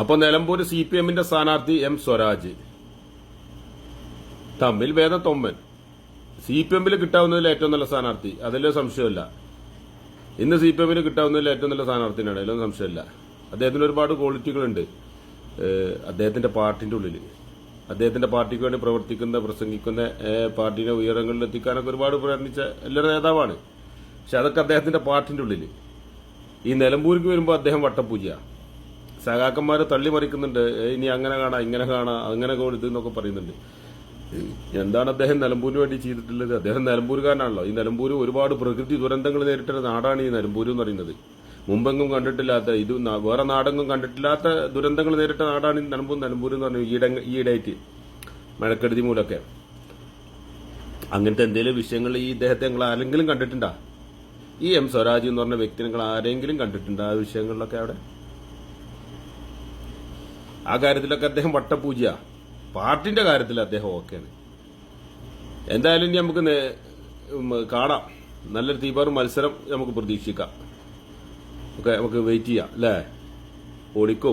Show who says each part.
Speaker 1: അപ്പൊ Nilambur C P എമ്മിന്റെ സ്ഥാനാർത്ഥി എം സ്വരാജ്. തമ്മിൽ ഭേദം തൊമ്മൻ സി പി എമ്മിൽ കിട്ടാവുന്നതിൽ ഏറ്റവും നല്ല സ്ഥാനാർത്ഥി. അതിലൊരു സംശയമില്ല ഇന്ന് സി പി എമ്മിന് കിട്ടാവുന്നതിൽ ഏറ്റവും നല്ല സ്ഥാനാർത്ഥിയാണ്. അതിലൊന്നും സംശയമില്ല. അദ്ദേഹത്തിന് ഒരുപാട് ക്വാളിറ്റികളുണ്ട്. അദ്ദേഹത്തിന്റെ പാർട്ടിന്റെ ഉള്ളിൽ അദ്ദേഹത്തിന്റെ പാർട്ടിക്ക് വേണ്ടി പ്രവർത്തിക്കുന്ന പ്രസംഗിക്കുന്ന പാർട്ടിയുടെ ഉയരങ്ങളിൽ എത്തിക്കാനൊക്കെ ഒരുപാട് പ്രയത്നിച്ച എല്ലാവരും നേതാവാണ്. പക്ഷെ അതൊക്കെ അദ്ദേഹത്തിന്റെ പാർട്ടിന്റെ ഉള്ളിൽ ഈ നിലമ്പൂരിക്ക് വരുമ്പോൾ അദ്ദേഹം വട്ടപ്പൂജ സഖാക്കന്മാരെ തള്ളിമറിക്കുന്നുണ്ട് മറിക്കുന്നുണ്ട്. ഇനി അങ്ങനെ കാണാം ഇങ്ങനെ കാണാം അങ്ങനെ ഇത് എന്നൊക്കെ പറയുന്നുണ്ട്. എന്താണ് അദ്ദേഹം നിലമ്പൂരിന് വേണ്ടി ചെയ്തിട്ടുള്ളത്? അദ്ദേഹം നിലമ്പൂരുകാരനാണല്ലോ ഈ നിലമ്പൂർ ഒരുപാട് പ്രകൃതി ദുരന്തങ്ങൾ നേരിട്ട നാടാണ് ഈ നിലമ്പൂർ എന്ന് പറയുന്നത്. മുമ്പെങ്ങും കണ്ടിട്ടില്ലാത്ത ഇത് വേറെ നാടെങ്ങും കണ്ടിട്ടില്ലാത്ത ദുരന്തങ്ങൾ നേരിട്ട നാടാണ് ഈ നിലമ്പൂർ നിലമ്പൂർ എന്ന് പറഞ്ഞു ഈയിടെ ഈയിടെയായിട്ട്. മഴക്കെടുതി മൂലമൊക്കെ അങ്ങനത്തെ എന്തെങ്കിലും വിഷയങ്ങൾ ഈ ഇദ്ദേഹത്തെ നിങ്ങൾ ആരെങ്കിലും കണ്ടിട്ടുണ്ടോ? ഈ എം സ്വരാജ് എന്ന് പറഞ്ഞ വ്യക്തി നിങ്ങൾ ആരെങ്കിലും കണ്ടിട്ടുണ്ടോ ആ വിഷയങ്ങളിലൊക്കെ അവിടെ? ആ കാര്യത്തിലൊക്കെ അദ്ദേഹം വട്ടപൂജ പാർട്ടിന്റെ കാര്യത്തിൽ അദ്ദേഹം ഓക്കെയാണ്. എന്തായാലും ഇനി നമുക്ക് കാണാം. നല്ലൊരു തീപാറ് മത്സരം നമുക്ക് പ്രതീക്ഷിക്കാം. ഓക്കെ നമുക്ക് വെയിറ്റ് ചെയ്യാം അല്ലേ? ഓടിക്കും.